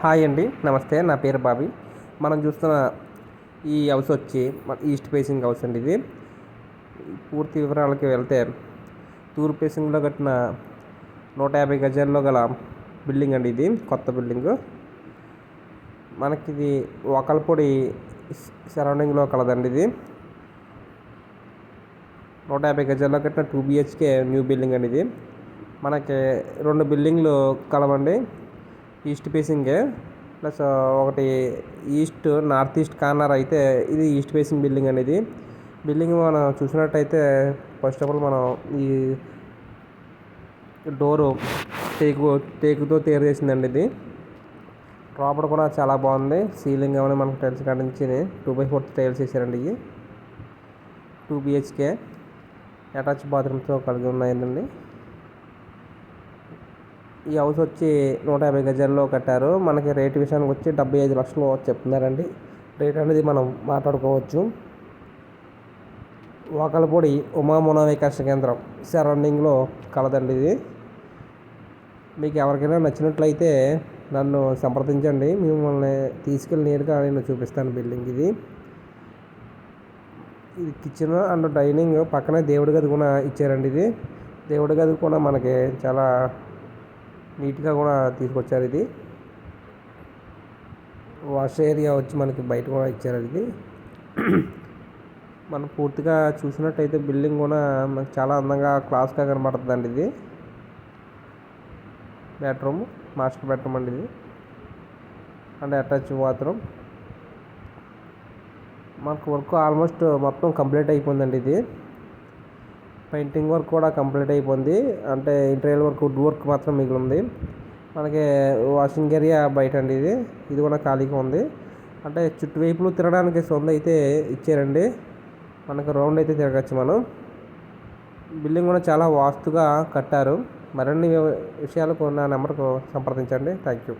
Hi అండి నమస్తే నా పేరు బాబీ. మనం చూస్తున్న ఈ హౌస్ వచ్చి ఈస్ట్ ఫేసింగ్ హౌస్ అండి ఇది. పూర్తి వివరాలకి వెళ్తే తూర్పు ఫేసింగ్లో కట్టిన నూట యాభై గజాల్లో గల బిల్డింగ్ అండి ఇది కొత్త బిల్డింగ్. మనకి ఇది ఒకల్పొడి సరౌండింగ్లో కలదండి ఇది. నూట యాభై గజాల్లో కట్టిన టూ బిహెచ్కే న్యూ బిల్డింగ్ అండి ఇది. మనకి రెండు బిల్డింగ్లు కలవండి. ఈస్ట్ ఫేసింగ్ ప్లస్ ఒకటి ఈస్ట్ నార్త్ ఈస్ట్ కార్నర్ అయితే ఇది ఈస్ట్ ఫేసింగ్ బిల్డింగ్ అనేది. బిల్డింగ్ మనం చూసినట్టయితే ఫస్ట్ ఆఫ్ ఆల్ మనం ఈ డోరు టేకు టేకుతో తయారు చేసిందండి ఇది. లోపల కూడా చాలా బాగుంది. సీలింగ్ అవన్నీ మనకు టైల్స్ కట్టించి టూ బై ఫోర్ టైల్స్ వేసారండి ఇవి. టూ బిహెచ్కే అటాచ్ బాత్రూమ్తో కలిగి ఉన్నాయండి. ఈ హౌస్ వచ్చి నూట యాభై గజాల్లో కట్టారు. మనకి రేట్ విషయానికి వచ్చి డెబ్బై ఐదు లక్షలు చెప్తున్నారండి. రేట్ అనేది మనం మాట్లాడుకోవచ్చు. ఒకలపూడి ఉమా మనోవికాస కేంద్రం సరౌండింగ్లో కలదండి ఇది. మీకు ఎవరికైనా నచ్చినట్లయితే నన్ను సంప్రదించండి. మిమ్మల్ని తీసుకెళ్ళి నేరుగా నేను చూపిస్తాను బిల్డింగ్ ఇది. ఇది కిచెన్ అండ్ డైనింగ్ పక్కనే దేవుడి గది కూడా ఇచ్చారండి ఇది. దేవుడి గది కూడా మనకి చాలా నీట్గా కూడా తీసుకొచ్చారు ఇది. వాష్ ఏరియా వచ్చి మనకి బయట కూడా ఇచ్చారు ఇది. మనం పూర్తిగా చూసినట్టయితే బిల్డింగ్ కూడా మనకు చాలా అందంగా క్లాస్గా కనబడుతుందండి ఇది. బెడ్రూమ్ మాస్టర్ బెడ్రూమ్ అండి ఇది. And attach bathroom. మనకు వర్క్ ఆల్మోస్ట్ మొత్తం కంప్లీట్ అయిపోయిందండి ఇది. పెయింటింగ్ వర్క్ కూడా కంప్లీట్ అయిపోయింది. అంటే ఇంటీరియర్ వర్క్ వుడ్ వర్క్ మాత్రం మిగిలింది. మనకి వాషింగ్ ఏరియా బయట అండి ఇది. ఇది కూడా ఖాళీగా ఉంది. అంటే చుట్టువైపులు తిరగడానికి సొంత అయితే ఇచ్చారండి. మనకు రౌండ్ అయితే తిరగచ్చు మనం. బిల్డింగ్ కూడా చాలా వాస్తుగా కట్టారు. మరిన్ని విషయాలకు నా నెంబర్కు సంప్రదించండి. Thank you